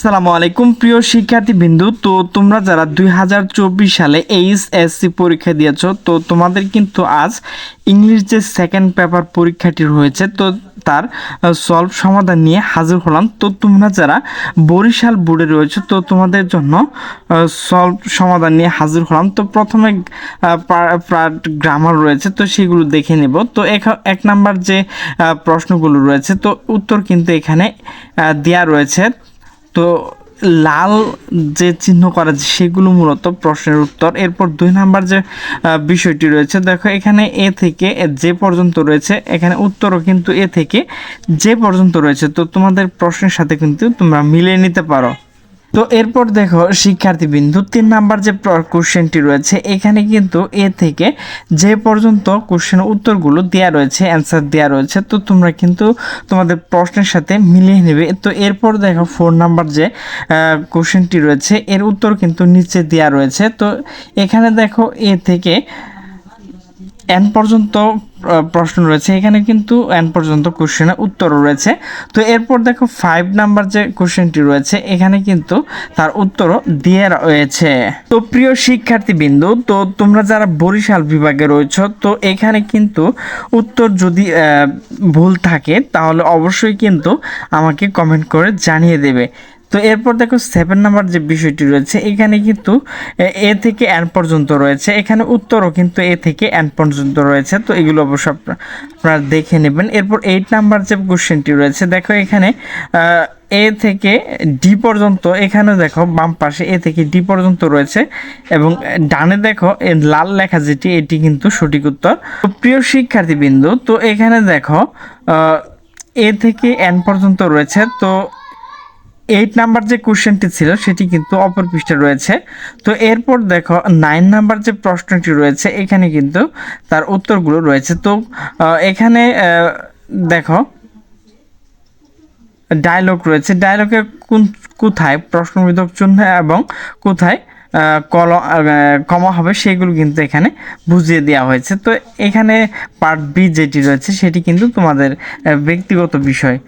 আসসালামু আলাইকুম, প্রিয় শিক্ষার্থী বিন্দু তো তোমরা যারা দুই হাজার চব্বিশ সালে এইচএসসি পরীক্ষা দিয়েছ, তো তোমাদের কিন্তু আজ ইংলিশ যে সেকেন্ড পেপার পরীক্ষাটি রয়েছে, তো তার সলভ সমাধান নিয়ে হাজির হলাম। তো তোমরা যারা বরিশাল বোর্ডে রয়েছে, তো তোমাদের জন্য সলভ সমাধান নিয়ে হাজির হলাম। তো প্রথমে পার্ট গ্রামার রয়েছে, তো সেগুলো দেখে নেব। তো এক নাম্বার যে প্রশ্নগুলো রয়েছে, তো উত্তর কিন্তু এখানে দেয়া রয়েছে। তো লাল যে চিহ্ন করা সেগুলো মূলত প্রশ্নের উত্তর। এরপর দুই নাম্বার যে বিষয়টি রয়েছে, দেখো এখানে এ থেকে যে পর্যন্ত রয়েছে, এখানে উত্তরও কিন্তু এ থেকে যে পর্যন্ত রয়েছে। তো তোমাদের প্রশ্নের সাথে কিন্তু তোমরা মিলিয়ে নিতে পারো। তো এরপর দেখো শিক্ষার্থী বিন্দু তিন নাম্বার যে কোশ্চেনটি রয়েছে, এখানে কিন্তু এ থেকে যে পর্যন্ত কোশ্চেনের উত্তরগুলো দেওয়া রয়েছে অ্যান্সার দেওয়া রয়েছে, তো তোমরা কিন্তু তোমাদের প্রশ্নের সাথে মিলিয়ে নেবে। তো এরপর দেখো ফোর নাম্বার যে কোশ্চেনটি রয়েছে, এর উত্তর কিন্তু নিচে দেওয়া রয়েছে। তো এখানে দেখো, এ থেকে এন পর্যন্ত প্রশ্ন রয়েছে। এখানে কিন্তু এন পর্যন্ত কোশ্চেনের উত্তরও রয়েছে। তো এরপর দেখো ফাইভ নাম্বার যে কোশ্চেনটি রয়েছে, এখানে কিন্তু তার উত্তরও দিয়ে রয়েছে। তো প্রিয় শিক্ষার্থী বিন্দু তো তোমরা যারা বরিশাল বিভাগে রয়েছে, তো এখানে কিন্তু উত্তর যদি ভুল থাকে, তাহলে অবশ্যই কিন্তু আমাকে কমেন্ট করে জানিয়ে দেবে। তো এরপর দেখো সেভেন নাম্বার যে বিষয়টি রয়েছে, এখানে কিন্তু এ- থেকে এন পর্যন্ত রয়েছে। এখানে উত্তরও কিন্তু এ থেকে এন পর্যন্ত রয়েছে, তো এগুলো অবশ্য আপনা- আপনারা দেখে নেবেন। এরপর এইট নাম্বার যে কোশ্চেনটি রয়েছে, দেখো এখানে এ থেকে ডি পর্যন্ত এখানে দেখো বাম পাশে এ থেকে ডি পর্যন্ত রয়েছে এবং ডানে দেখো লাল লেখা যেটি, এটি কিন্তু সঠিক উত্তর। প্রিয় শিক্ষার্থী বিন্দু তো এখানে দেখো এ থেকে এন পর্যন্ত রয়েছে, তো এইট নাম্বার যে কোশ্চেনটি ছিল, সেটি কিন্তু অপর পৃষ্ঠে রয়েছে। তো এরপর দেখো নাইন নাম্বার যে প্রশ্নটি রয়েছে, এখানে কিন্তু তার উত্তরগুলো রয়েছে। তো এখানে দেখো ডায়লগ রয়েছে। ডায়লগে কোন, কোথায় প্রশ্নবিধক চিহ্ন এবং কোথায় কল কমা হবে, সেগুলো কিন্তু এখানে বুঝিয়ে দেওয়া হয়েছে। তো এখানে পার্ট বি যেটি রয়েছে, সেটি কিন্তু তোমাদের ব্যক্তিগত বিষয়।